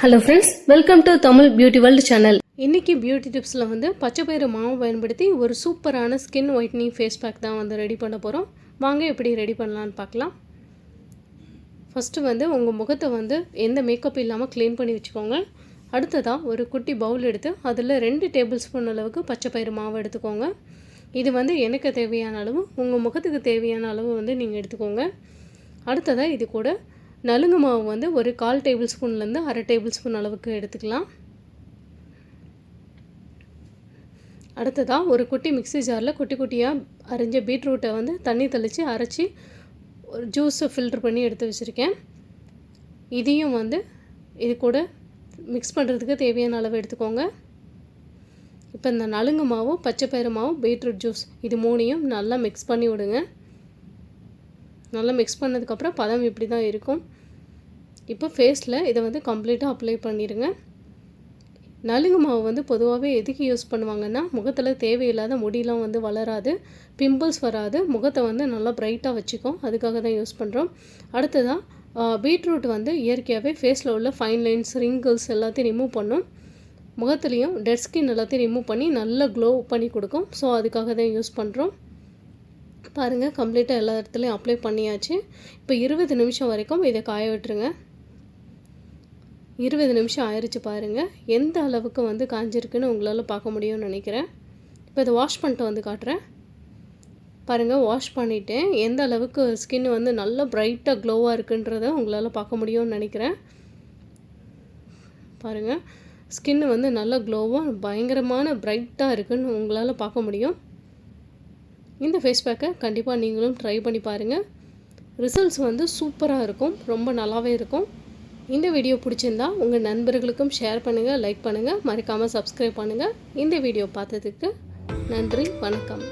Hello friends welcome to Tamil beauty world channel இன்னைக்கு beauty டிப்ஸில் வந்து பச்சை பயிறு மாவு பயன்படுத்தி ஒரு சூப்பரான ஸ்கின் ஒயிட்னிங் ஃபேஸ் பேக் தான் வந்து ரெடி பண்ண போகிறோம் வாங்க எப்படி ரெடி பண்ணலான்னு பார்க்கலாம். ஃபஸ்ட்டு வந்து உங்கள் முகத்தை வந்து எந்த மேக்கப் இல்லாமல் க்ளீன் பண்ணி வச்சுக்கோங்க. அடுத்ததாக ஒரு குட்டி பவுல் எடுத்து அதில் ரெண்டு டேபிள் ஸ்பூன் அளவுக்கு பச்சை பயிறு மாவு எடுத்துக்கோங்க. இது வந்து எனக்கு தேவையான அளவு உங்கள் முகத்துக்கு தேவையான அளவு வந்து நீங்கள் எடுத்துக்கோங்க. அடுத்ததாக இது கூட நலுங்கு மாவு வந்து? ஒரு கால் டேபிள் ஸ்பூன்லேருந்து அரை டேபிள் ஸ்பூன் அளவுக்கு எடுத்துக்கலாம். அடுத்ததாக ஒரு குட்டி மிக்ஸி ஜாரில் குட்டி குட்டியாக அரிஞ்ச பீட்ரூட்டை வந்து தண்ணி தெளித்து அரைச்சி ஒரு ஜூஸை ஃபில்ட்ரு பண்ணி எடுத்து வச்சுருக்கேன். இதையும் வந்து இது கூட மிக்ஸ் பண்ணுறதுக்கு தேவையான அளவு எடுத்துக்கோங்க. இப்போ இந்த நலுங்கு மாவு பச்சைப்பயிறு மாவு பீட்ரூட் ஜூஸ் இது மூணையும் நல்லா மிக்ஸ் பண்ணி விடுங்க. நல்லா மிக்ஸ் பண்ணதுக்கப்புறம் பதம் இப்படி தான் இருக்கும். இப்போ ஃபேஸில் இதை வந்து கம்ப்ளீட்டாக அப்ளை பண்ணிடுங்க நலுங்கு மாவு வந்து பொதுவாகவே எதுக்கு யூஸ் பண்ணுவாங்கன்னா முகத்தில் தேவையில்லாத முடியெலாம் வந்து வளராது பிம்பிள்ஸ் வராது முகத்தை வந்து நல்லா பிரைட்டாக வச்சுக்கும் அதுக்காக தான் யூஸ் பண்ணுறோம் அடுத்ததாக பீட்ரூட் வந்து இயற்கையாகவே ஃபேஸில் உள்ள ஃபைன் லைன்ஸ் ரிங்கிள்ஸ் எல்லாத்தையும் ரிமூவ் பண்ணும். முகத்துலேயும் டெட் ஸ்கின் எல்லாத்தையும் ரிமூவ் பண்ணி நல்லா க்ளோ பண்ணி கொடுக்கும். ஸோ அதுக்காக தான் யூஸ் பண்ணுறோம் பாருங்கள் கம்ப்ளீட்டாக எல்லா இடத்துலையும் அப்ளை பண்ணியாச்சு. இப்போ இருபது நிமிஷம் வரைக்கும் இதை காய விட்டுருங்க. இருபது நிமிஷம் ஆயிடுச்சு பாருங்கள் எந்த அளவுக்கு வந்து காஞ்சிருக்குன்னு உங்களால் பார்க்க முடியும்னு நினைக்கிறேன். இப்போ இதை வாஷ் பண்ணிட்டு வந்து காட்டுறேன். பாருங்கள் வாஷ் பண்ணிவிட்டேன் எந்த அளவுக்கு ஸ்கின் வந்து நல்லா ப்ரைட்டாக க்ளோவாக இருக்குன்றத உங்களால் பார்க்க முடியும்னு நினைக்கிறேன். பாருங்கள் ஸ்கின் வந்து நல்லா க்ளோவாக பயங்கரமான ப்ரைட்டாக இருக்குன்னு உங்களால் பார்க்க முடியும். இந்த ஃபேஸ் பேக்கை கண்டிப்பாக நீங்களும் ட்ரை பண்ணி பாருங்கள் ரிசல்ட்ஸ் வந்து சூப்பராக இருக்கும். ரொம்ப நல்லாவே இருக்கும். இந்த வீடியோ பிடிச்சிருந்தா உங்கள் நண்பர்களுக்கும் ஷேர் பண்ணுங்கள் லைக் பண்ணுங்கள் மறக்காமல் சப்ஸ்கிரைப் பண்ணுங்கள் இந்த வீடியோ பார்த்ததுக்கு நன்றி வணக்கம்.